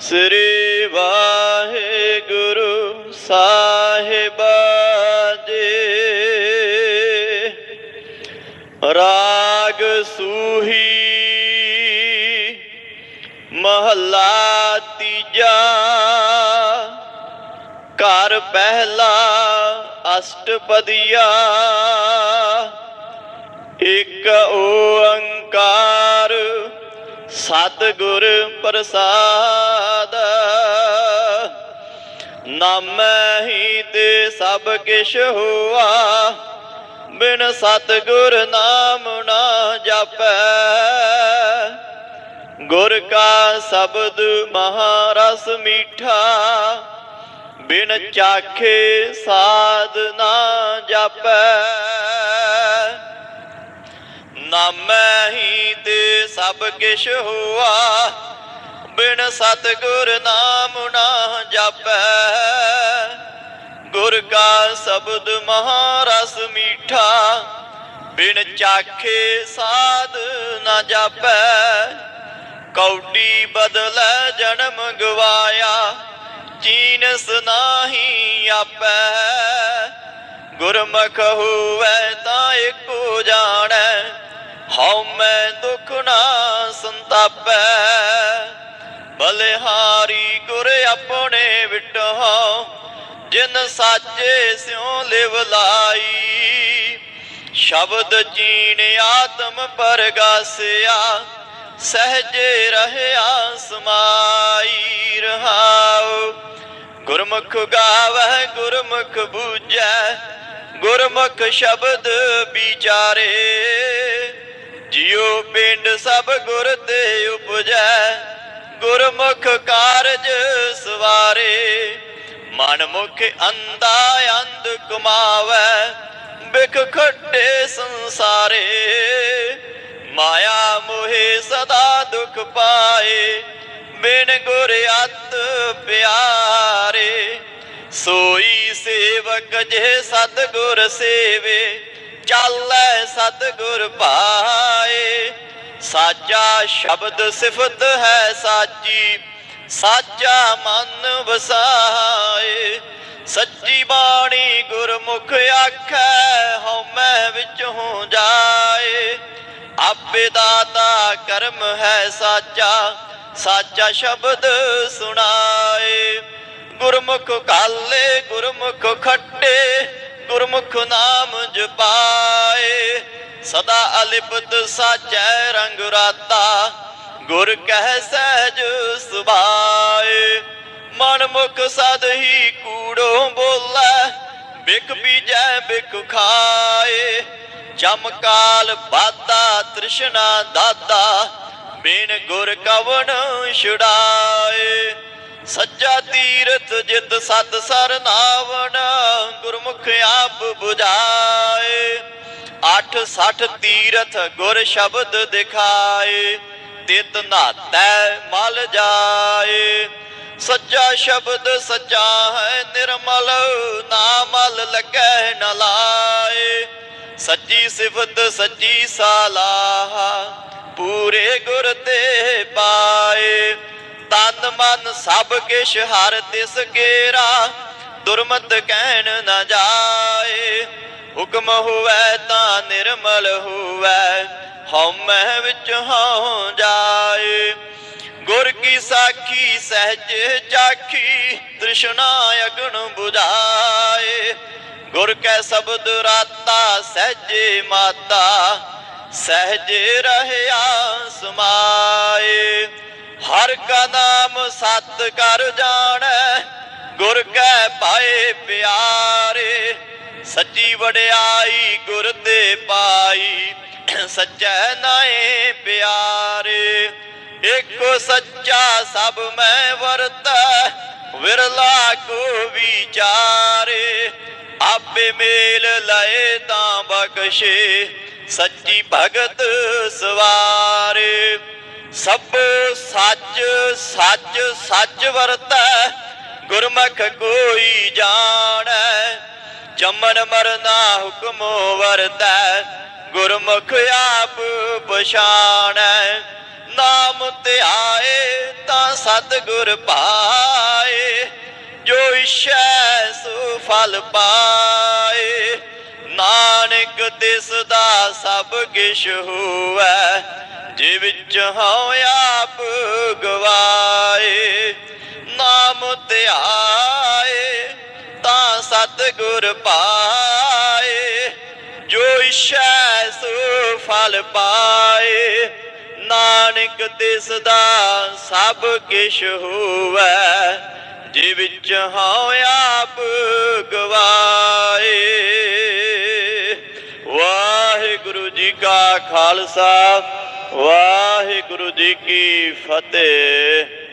ਸ੍ਰੀ ਵਾਹਿਗੁਰੂ ਸਾਹਿਬ ਜੀ। ਰਾਗ ਸੂਹੀ ਮਹੱਲਾ ਤੀਜਾ। ਘਰ ਪਹਿਲਾ ਅਸ਼ਟਪਦੀਆ। ਇਕ ਓੰਕਾਰ ਸਤਿਗੁਰ ਪ੍ਰਸਾਦ। ਨਾਮ ਹੀ ਤੇ ਸਭ ਕਿਛ ਹੋਆ। ਬਿਨ ਸਤਿਗੁਰ ਨਾਮ ਨਾ ਜਪੈ। ਗੁਰ ਕਾ ਸ਼ਬਦ ਮਹਾਰਸ ਮੀਠਾ। ਬਿਨ ਚਾਖੇ ਸਾਧ ਨਾ ਜਾਪੈ। ਨਾਮੈ ਹੀ ਤੇ ਸਭ ਕਿਛ ਹੋਆ। ਬਿਨ ਸਤਿਗੁਰ ਨਾਮ ਨਾ ਜਾਪੈ। ਗੁਰ ਕਾ ਸ਼ਬਦ ਮਹਾਰਸ ਮੀਠਾ। ਬਿਨ ਚਾਖੇ ਸਾਧ ਨਾ ਜਾਪੈ। ਕੌਡੀ ਬਦਲੈ ਜਨਮ ਗਵਾਇਆ। ਚੀਨਸ ਨਾਹੀ ਆਪੈ। ਗੁਰਮੁਖ ਹੋਵੇ ਤਾਂ ਏਕੋ ਜਾਣੈ। ਹਉ ਮੈਂ ਦੁਖ ਨਾ ਸੰਤਾਪੈ, ਬਲਿਹਾਰੀ ਗੁਰ ਆਪਣੇ ਵਿਟਹੁ ਜਿਨ ਸਾਚੇ ਸਿਉ ਲਿਵ ਲਾਈ। ਸ਼ਬਦ ਚੀਨ ਆਤਮ ਪਰਗਾਸਿਆ, ਸਹਜੇ ਰਹਿਆ ਸਮਾਈ ਰਹਾਉ। ਗੁਰਮੁਖ ਗਾਵਹਿ, ਗੁਰਮੁਖ ਬੂਝੈ, ਗੁਰਮੁਖ ਸ਼ਬਦ ਵਿਚਾਰੇ। ਜਿਉ ਪਿੰਡ ਸਭ ਗੁਰ ਤੇ ਉਪਜੈ, ਗੁਰਮੁਖ ਕਾਰਜ ਸਵਾਰੇ। ਮਨ ਮੁਖ ਅੰਦਾ ਅੰਧ ਕਮਾਵੈ ਬਿਖ ਖੱਟੇ ਸੰਸਾਰੇ। ਮਾਇਆ ਮੋਹਿ ਸਦਾ ਦੁਖ ਪਾਏ, ਬਿਨ ਗੁਰ ਅਤ ਪਿਆਰੇ। ਸੋਈ ਸੇਵਕ ਜੇ ਸਤਗੁਰ ਸੇਵੇ ਚਾਲੈ ਸਤਗੁਰ ਭਾਏ। ਸਾਚਾ ਸ਼ਬਦ ਸਿਫਤ ਹੈ ਸਾਚੀ, ਸਾਚਾ ਮਨ ਵਸਾਏ। ਸੱਚੀ ਬਾਣੀ ਗੁਰਮੁਖ ਆਖੈ ਹਉਮੈ ਵਿੱਚ ਹੋ ਜਾਏ। ਆਪੇ ਦਾਤਾ ਕਰਮ ਹੈ ਸਾਚਾ ਸਾਚਾ ਸ਼ਬਦ ਸੁਣਾਏ। ਗੁਰਮੁਖ ਕਾਲੇ, ਗੁਰਮੁਖ ਖੱਟੇ, ਗੁਰਮੁਖ ਨਾ ਅਲਿਪਤ ਸਾਜੈ ਰੰਗ ਰਾਤਾ, ਗੁਰ ਕਹਿ ਸਹਿਜ ਸੁਭਾਏ। ਮਨ ਮੁਖ ਸਦ ਹੀ ਕੂੜੋ ਬੋਲੇ, ਬਿਕ ਬੀਜੈ, ਬਿਕ ਖਾਏ। ਚਮਕਾਲ ਬਾਤਾ ਤ੍ਰਿਸ਼ਨਾ ਦਾਤਾ ਬਿਨ ਗੁਰ ਕਵਣ ਛੁਡਾਏ। ਸੱਜਾ ਤੀਰਥ ਜਿਤ ਸਤ ਸਰਨਾਵਣ ਗੁਰਮੁਖ ਆਪ 부ਜਾਏ 860 ਤੀਰਥ ਗੁਰ ਸ਼ਬਦ ਦਿਖਾਏ, ਤਿਤ ਨਾਤੈ ਮਲ ਜਾਏ। ਸੱਚਾ ਸ਼ਬਦ ਸੱਚਾ ਹੈ, ਨਿਰਮਲ ਨਾ ਮਲ ਲੱਗੈ ਨ ਲਾਏ। ਸੱਚੀ ਸਿਫਤ, ਸੱਚੀ ਸਾਲਾਹ ਪੂਰੇ ਗੁਰ ਤੇ ਪਾਏ। ਤਨ ਮਨ ਸਭ ਕਿਛ, ਹਰ ਤਿਸ ਕੇਰਾ ਦੁਰਮਤ ਕਹਿਣ ਨਾ ਜਾਏ। ਹੁਕਮ ਹੋਵੇ ਤਾਂ ਨਿਰਮਲ ਹੋਵੇ ਹਉਮੈ ਵਿੱਚ ਹਉ ਜਾਏ। ਗੁਰ ਕੀ ਸਾਖੀ, ਸਹਿਜ ਚਾਖੀ ਤ੍ਰਿਸ਼ਨਾ ਅਗਣ 부ਝਾਏ ਗੁਰ ਕੈ ਸ਼ਬਦ ਰਾਤਾ, ਸਹਿਜੇ ਮਾਤਾ, ਸਹਿਜੇ ਰਹਿਆ ਸਮਾਏ। ਹਰ ਕਾ ਨਾਮ ਸਤ ਕਰ ਜਾਣੈ, ਗੁਰ ਕੈ ਪਾਏ ਪਿਆਰੇ। ਸੱਚੀ ਵਡਿਆਈ ਗੁਰ ਤੇ ਪਾਈ, ਸੱਚੈ ਨਾਏ ਪਿਆਰੇ। ਏਕੋ ਸੱਚਾ ਸਭ ਮੈਂ ਵਰਤੈ, ਵਿਰਲਾ ਕੋ ਵਿਚਾਰੇ। ਆਪੇ ਮੇਲ ਲਏ ਤਾਂ ਬਖਸ਼ੇ, ਸੱਚੀ ਭਗਤ ਸਵਾਰੇ। ਸਭ ਸੱਚ ਸੱਚ ਸੱਚ ਵਰਤੈ, ਗੁਰਮੁਖ ਕੋਈ ਜਾਣੈ। ਜੰਮਨ ਮਰਨਾ ਹੁਕਮ ਵਰਤੈ, ਗੁਰਮੁਖ ਆਪ ਪਛਾਣੈ ਨਾਮ ਨਾਮ ਧਿਆਏ ਤਾਂ ਸਤਿਗੁਰ ਪਾਏ, ਜੋ ਇਛੈ ਸੋ ਫਲ ਪਾਏ। ਨਾਨਕ ਤਿਸ ਦਾ ਸਭ ਕਿਛ ਹੋਵੈ, ਜੇ ਵਿੱਚ ਹਉ ਆਪ ਗਵਾਏ। ਨਾਮ ਧਿਆਏ ਸਤਿਗੁਰ ਪਾਏ, ਜੋ ਇਛੈ ਸੋ ਫਲ ਪਾਏ। ਨਾਨਕ ਤਿਸ ਦਾ ਸਭ ਕਿਛ ਹੋਵੈ ਜੇ ਵਿੱਚ ਹਉ ਆਪ ਗਵਾਏ। ਵਾਹਿਗੁਰੂ ਜੀ ਕਾ ਖਾਲਸਾ, ਵਾਹਿਗੁਰੂ ਜੀ ਕੀ ਫਤਿਹ।